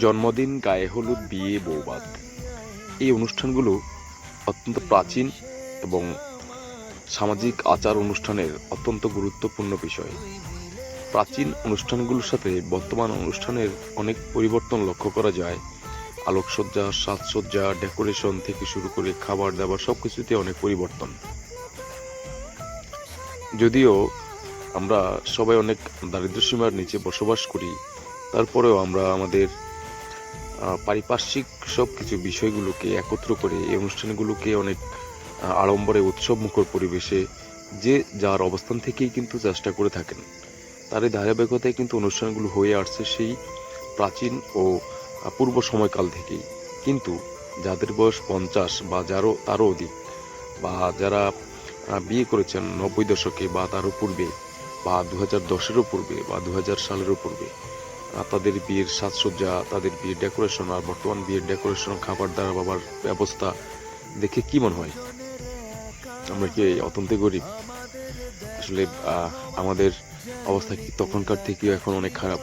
জন্মদিন গায়ে হলুদ, বিয়ে, বৌবাদ। এই অনুষ্ঠানগুলো অত্যন্ত প্রাচীন এবং সামাজিক আচার অনুষ্ঠানের অত্যন্ত গুরুত্বপূর্ণ বিষয়। প্রাচীন অনুষ্ঠানগুলোর সাথে বর্তমান অনুষ্ঠানের অনেক পরিবর্তন লক্ষ্য করা যায়। আলোকসজ্জা, সাজসজ্জা, ডেকোরেশন থেকে শুরু করে খাবার দাবার সব কিছুতে অনেক পরিবর্তন। যদিও আমরা সবাই অনেক দারিদ্র সীমার নিচে বসবাস করি, তারপরেও আমরা আমাদের পারিপার্শ্বিক সব কিছু বিষয়গুলোকে একত্র করে এই অনুষ্ঠানগুলোকে অনেক আড়ম্বরে উৎসব মুখর পরিবেশে যে যার অবস্থান থেকেই কিন্তু চেষ্টা করে থাকেন। তার এই ধারাবাহিকতায় কিন্তু অনুষ্ঠানগুলো হয়ে আসছে সেই প্রাচীন ও পূর্ব সময়কাল থেকেই। কিন্তু যাদের বয়স পঞ্চাশ বা যারও, তারও অধিক বা যারা বিয়ে করেছেন নব্বই দশকে বা তারও পূর্বে বা দু হাজার দশেরও পূর্বে বা দু হাজার সালেরও পূর্বে তাদের বিয়ের সাজসজ্জা, তাদের বিয়ের ডেকোরেশন আর বর্তমান বিয়ের ডেকোরেশন খাবার দাবার, বাবার ব্যবস্থা দেখে কি মনে হয়? আমরা কি অত্যন্ত গরিব? আসলে আমাদের অবস্থা কি তখনকার থেকেও এখন অনেক খারাপ?